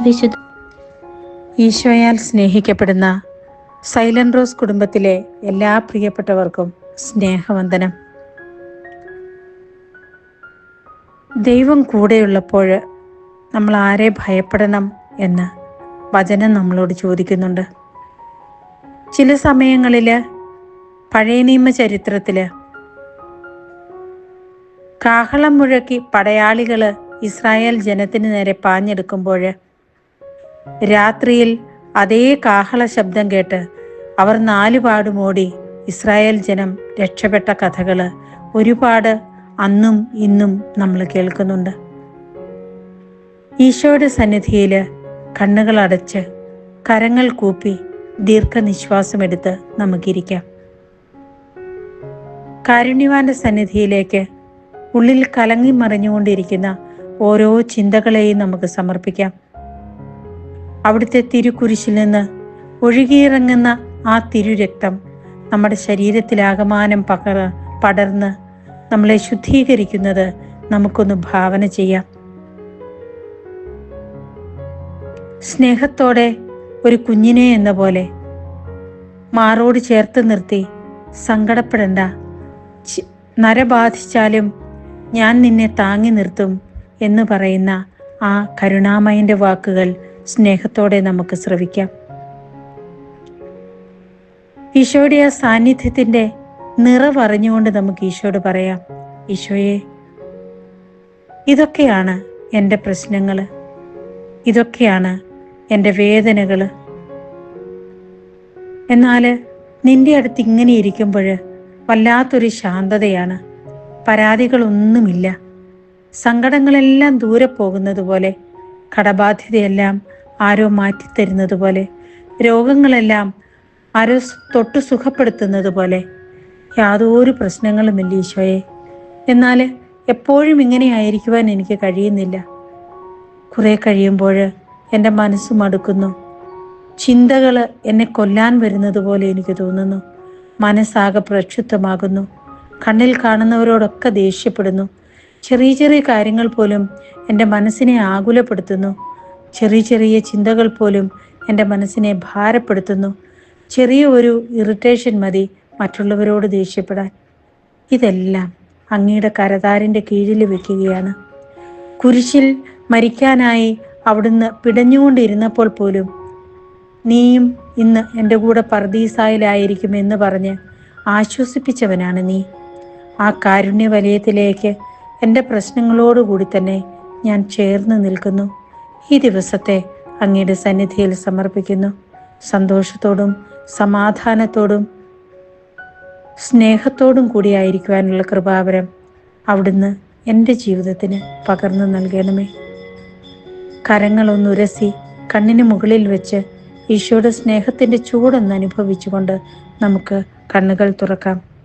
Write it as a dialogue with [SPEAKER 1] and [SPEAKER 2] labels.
[SPEAKER 1] വിശുദ്ധ
[SPEAKER 2] ഈശോയാൽ സ്നേഹിക്കപ്പെടുന്ന silent rose കുടുംബത്തിലെ എല്ലാ പ്രിയപ്പെട്ടവർക്കും സ്നേഹവന്ദനം. ദൈവം കൂടെയുള്ളപ്പോൾ നമ്മൾ ആരെ ഭയപ്പെടണം എന്ന് വചനം നമ്മളോട് ചോദിക്കുന്നുണ്ട്. ചില സമയങ്ങളിൽ പഴയ നിയമ ചരിത്രത്തിൽ കാഹളം മുഴക്കി പടയാളികൾ ഇസ്രായേൽ ജനത്തിന് നേരെ പാഞ്ഞെടുക്കുമ്പോൾ രാത്രിയിൽ അതേ കാഹള ശബ്ദം കേട്ട് അവർ നാലുപാടും ഓടി ഇസ്രായേൽ ജനം രക്ഷപ്പെട്ട കഥകൾ ഒരുപാട് അന്നും ഇന്നും നമ്മൾ കേൾക്കുന്നുണ്ട്. ഈശോയുടെ സന്നിധിയിൽ കണ്ണുകൾ അടച്ച് കരങ്ങൾ കൂപ്പി ദീർഘനിശ്വാസമെടുത്ത് നമുക്കിരിക്കാം. കാരുണ്യവാന്റെ സന്നിധിയിലേക്ക് ഉള്ളിൽ കലങ്ങി മറിഞ്ഞുകൊണ്ടിരിക്കുന്ന ഓരോ ചിന്തകളെയും നമുക്ക് സമർപ്പിക്കാം. അവിടുത്തെ തിരുക്കുരിശിൽ നിന്ന് ഒഴുകിയിറങ്ങുന്ന ആ തിരുരക്തം നമ്മുടെ ശരീരത്തിൽ ശരീരത്തിലാകമാനം പകർ പടർന്ന് നമ്മളെ ശുദ്ധീകരിക്കുന്നത് നമുക്കൊന്ന് ഭാവന ചെയ്യാം. സ്നേഹത്തോടെ ഒരു കുഞ്ഞിനെ എന്ന പോലെ മാറോട് ചേർത്ത് നിർത്തി സങ്കടപ്പെടണ്ട. നര ബാധിച്ചാലും ഞാൻ നിന്നെ താങ്ങി നിർത്തും എന്ന് പറയുന്ന ആ കരുണാമയന്റെ വാക്കുകൾ സ്നേഹത്തോടെ നമുക്ക് ശ്രവിക്കാം. ഈശോയുടെ ആ സാന്നിധ്യത്തിന്റെ നിറവറിഞ്ഞുകൊണ്ട് നമുക്ക് ഈശോയോട് പറയാം ഈശോയെ ഇതൊക്കെയാണ് എന്റെ പ്രശ്നങ്ങൾ ഇതൊക്കെയാണ് എന്റെ വേദനകൾ എന്നാൽ നിന്റെ അടുത്ത് ഇങ്ങനെ ഇരിക്കുമ്പോൾ വല്ലാത്തൊരു ശാന്തതയാണ്. പരാതികളൊന്നുമില്ല. സങ്കടങ്ങളെല്ലാം ദൂരെ പോകുന്നത് പോലെ കടബാധ്യതയെല്ലാം ആരോ മാറ്റിത്തരുന്നത് പോലെ രോഗങ്ങളെല്ലാം ആരോ തൊട്ടു സുഖപ്പെടുത്തുന്നത് പോലെ. യാതൊരു പ്രശ്നങ്ങളുമില്ല ഈശോയെ. എന്നാൽ എപ്പോഴും ഇങ്ങനെ ആയിരിക്കുവാൻ എനിക്ക് കഴിയുന്നില്ല. കുറെ കഴിയുമ്പോൾ എന്റെ മനസ്സ് മടുക്കുന്നു. ചിന്തകൾ എന്നെ കൊല്ലാൻ വരുന്നത് പോലെ എനിക്ക് തോന്നുന്നു. മനസ്സാകെ പ്രക്ഷുബ്ധമാകുന്നു. കണ്ണിൽ കാണുന്നവരോടൊക്കെ ദേഷ്യപ്പെടുന്നു. ചെറിയ ചെറിയ കാര്യങ്ങൾ പോലും എന്റെ മനസ്സിനെ ആകുലപ്പെടുത്തുന്നു. ചെറിയ ചെറിയ ചിന്തകൾ പോലും എന്റെ മനസ്സിനെ ഭാരപ്പെടുത്തുന്നു. ചെറിയ ഒരു ഇറിറ്റേഷൻ മതി മറ്റുള്ളവരോട് ദേഷ്യപ്പെടാൻ. ഇതെല്ലാം അങ്ങയുടെ കരതാരിന്റെ കീഴിൽ വെക്കുകയാണ്. കുരിശിൽ മരിക്കാനായി അവിടുന്ന് പിടഞ്ഞുകൊണ്ടിരുന്നപ്പോൾ പോലും നീയും ഇന്ന് എന്റെ കൂടെ പർദീസായിലായിരിക്കും എന്ന് പറഞ്ഞ് ആശ്വസിപ്പിച്ചവനാണ് നീ. ആ കാരുണ്യ വലയത്തിലേക്ക് എന്റെ പ്രശ്നങ്ങളോടുകൂടി തന്നെ ഞാൻ ചേർന്ന് നിൽക്കുന്നു. ഈ ദിവസത്തെ അങ്ങയുടെ സന്നിധിയിൽ സമർപ്പിക്കുന്നു. സന്തോഷത്തോടും സമാധാനത്തോടും സ്നേഹത്തോടും കൂടിയായിരിക്കുവാനുള്ള കൃപാവരം അവിടുന്ന് എന്റെ ജീവിതത്തിന് പകർന്നു നൽകണമേ. കരങ്ങളൊന്നുരസി കണ്ണിന് മുകളിൽ വെച്ച് ഈശോയുടെ സ്നേഹത്തിന്റെ ചൂടൊന്ന് അനുഭവിച്ചുകൊണ്ട് നമുക്ക് കണ്ണുകൾ തുറക്കാം.